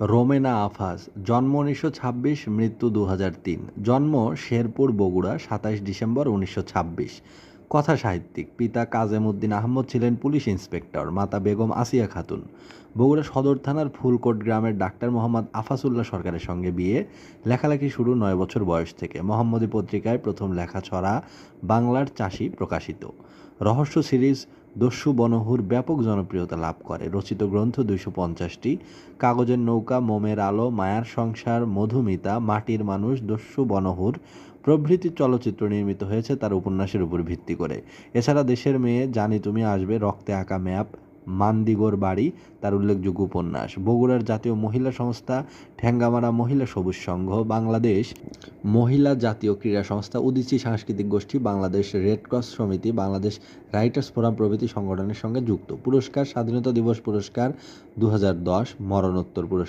রোমেনা আফাজ, জন্ম উনিশশো ছাব্বিশ, মৃত্যু দু তিন। জন্ম শেরপুর, বগুড়া, সাতাশ ডিসেম্বর উনিশশো ছাব্বিশ। কথা সাহিত্যিক, পিতা কাজেম উদ্দিন আহমদ ছিলেন পুলিশ ইন্সপেক্টর, মাতা বেগম আসিয়া খাতুন। বগুড়া সদর থানার ফুলকোট গ্রামের ডাক্তার মোহাম্মদ আফাসুল্লাহ সরকারের সঙ্গে বিয়ে, লেখালেখি শুরু নয় বছর বয়স থেকে। মোহাম্মদী পত্রিকায় প্রথম লেখা ছড়া বাংলার চাষি প্রকাশিত। রহস্য সিরিজ দস্যু বনহুর ব্যাপক জনপ্রিয়তা লাভ করে। রচিত গ্রন্থ দুইশো পঞ্চাশটি। কাগজের নৌকা, মোমের আলো, মায়ার সংসার, মধুমিতা, মাটির মানুষ, দস্যু বনহুর প্রভৃতি চলচ্চিত্র নির্মিত হয়েছে তার উপন্যাসের উপর ভিত্তি করে। এছাড়া দেশের মেয়ে জানি তুমি আসবে, রক্তে আঁকা ম্যাপ মান্দিগোর বাড়ি, তার উল্লেখযোগ্য উপন্যাস। বগুড়ার জাতীয় মহিলা সংস্থা ঠ্যাঙ্গামারা মহিলা সবুজ সংঘ, বাংলাদেশ মহিলা জাতীয় ক্রীড়া সংস্থা, উদিচি সাংস্কৃতিক গোষ্ঠী, বাংলাদেশ রেডক্রস সমিতি, বাংলাদেশ রাইটার্স ফোরাম প্রভৃতি সংগঠনের সঙ্গে যুক্ত। পুরস্কার, স্বাধীনতা দিবস পুরস্কার দু হাজার দশ মরণোত্তর পুরস্কার।